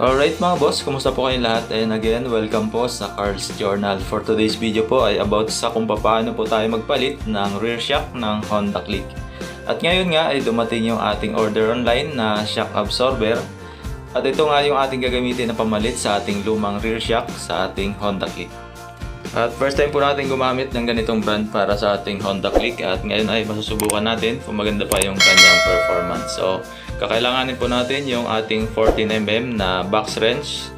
Alright mga boss, kumusta po kayong lahat? And again, welcome po sa Carl's Journal. For today's video po ay about sa kung paano po tayo magpalit ng rear shock ng Honda Click. At ngayon nga ay dumating yung ating order online na shock absorber. At ito nga yung ating gagamitin na pamalit sa ating lumang rear shock sa ating Honda Click. At first time po natin gumamit ng ganitong brand para sa ating Honda Click at ngayon ay masusubukan natin kung maganda pa yung kanyang performance. So, kakailanganin po natin yung ating 14mm na box wrench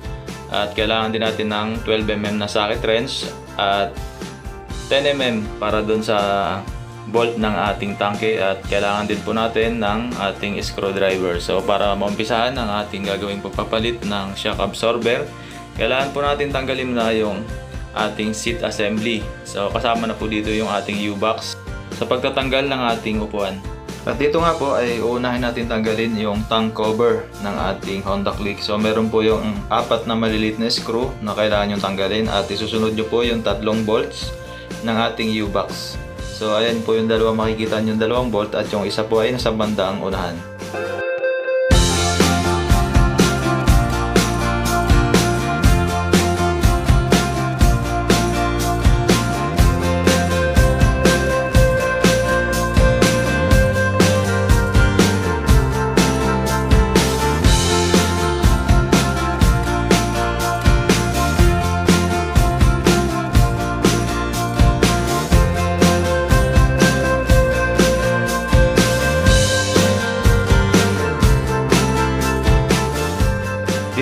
at kailangan din natin ng 12mm na socket wrench at 10mm para dun sa bolt ng ating tangke at kailangan din po natin ng ating screwdriver. So para maumpisahan ang ating gagawing pagpapalit ng shock absorber, kailangan po natin tanggalin na yung ating seat assembly. So kasama na po dito yung ating U-box sa pagtatanggal ng ating upuan. At dito nga po ay uunahin natin tanggalin yung tank cover ng ating Honda Click. So meron po yung apat na maliliit na screw na kailangan yung tanggalin at isusunod nyo po yung tatlong bolts ng ating U-box. So ayan po yung dalawa makikita nyo yung dalawang bolt at yung isa po ay nasa bandang unahan.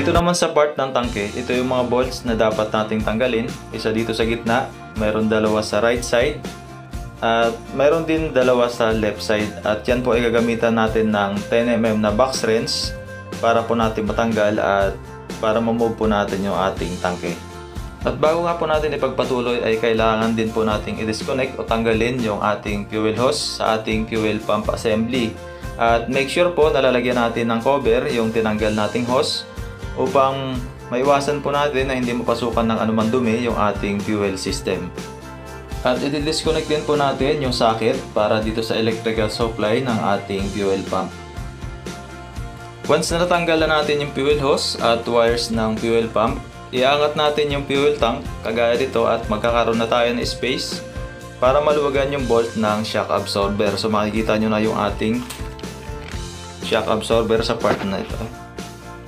Dito naman sa part ng tangke, ito yung mga bolts na dapat nating tanggalin. Isa dito sa gitna, mayroon dalawa sa right side, at mayroon din dalawa sa left side. At yan po ay gagamitan natin ng 10mm na box wrench para po natin matanggal at para mamove po natin yung ating tangke. At bago nga po natin ipagpatuloy ay kailangan din po nating i-disconnect o tanggalin yung ating fuel hose sa ating fuel pump assembly. At make sure po nalalagyan natin ng cover yung tinanggal nating hose upang maiwasan po natin na hindi mapasukan ng anumang dumi yung ating fuel system. At i-disconnect din po natin yung socket para dito sa electrical supply ng ating fuel pump. Once na natanggal na natin yung fuel hose at wires ng fuel pump, iangat natin yung fuel tank kagaya dito at magkakaroon na tayo ng space para maluwagan yung bolt ng shock absorber. So makikita nyo na yung ating shock absorber sa part na ito.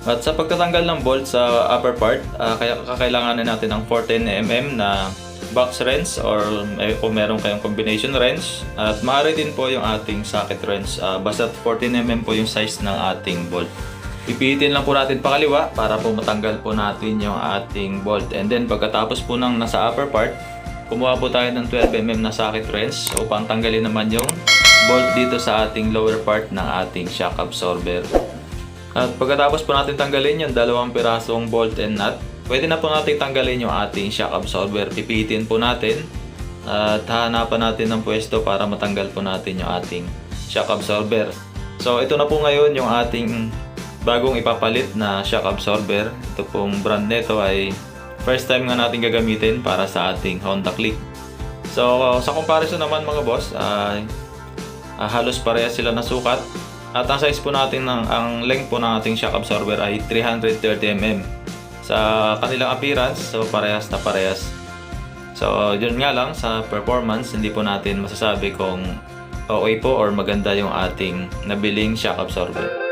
At sa pagtatanggal ng bolt sa upper part, uh, kaya kakailanganin natin ng 14mm na box wrench or may, kung meron kayong combination wrench. At maaari din po yung ating socket wrench. Uh, basta 14mm po yung size ng ating bolt. Ipihitin lang po natin pakaliwa para po matanggal po natin yung ating bolt. And then pagkatapos po ng nasa upper part, kumuha po tayo ng 12mm na socket wrench upang tanggalin naman yung bolt dito sa ating lower part ng ating shock absorber. At pagkatapos po natin tanggalin yung dalawang pirasong bolt and nut, pwede na po natin tanggalin yung ating shock absorber. Pipitin po natin at hahanapan natin ng pwesto para matanggal po natin yung ating shock absorber. So ito na po ngayon yung ating bagong ipapalit na shock absorber. Ito pong brand nito ay first time nga natin gagamitin para sa ating Honda Click. So sa comparison naman mga boss, ay ah, halos parehas sila na sukat at ang size po natin ng ang length po ng ating shock absorber ay 330mm. Sa kanilang appearance, so parehas na parehas. So, yun nga lang sa performance, hindi po natin masasabi kung okay po or maganda yung ating nabiling shock absorber.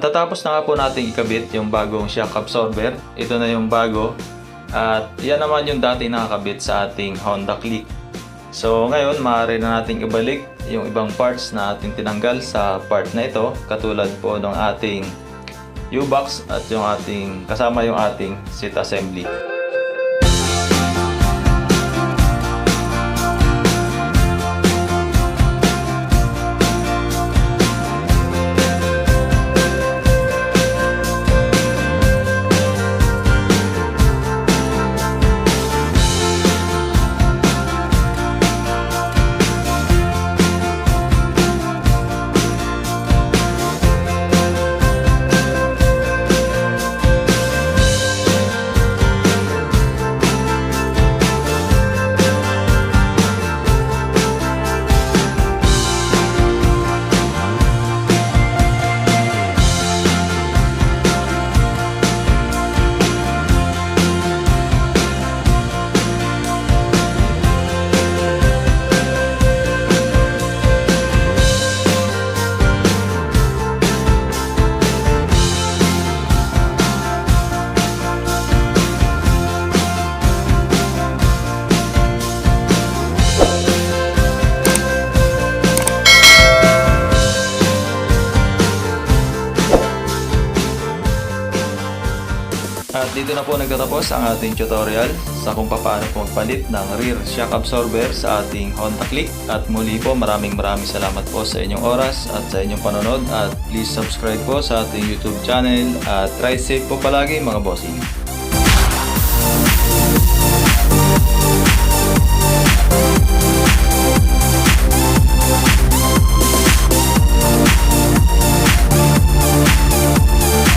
At tatapos na nga po natin ikabit yung bagong shock absorber. Ito na yung bago. At yan naman yung dati nakakabit sa ating Honda Click. So ngayon, maaari na nating ibalik yung ibang parts na ating tinanggal sa part na ito. Katulad po ng ating U-box at yung ating kasama yung ating seat assembly. At dito na po nagtatapos ang ating tutorial sa kung paano po magpalit ng rear shock absorber sa ating Honda Click. At muli po maraming maraming salamat po sa inyong oras at sa inyong panonood at please subscribe po sa ating YouTube channel at ride safe po palagi mga bossing.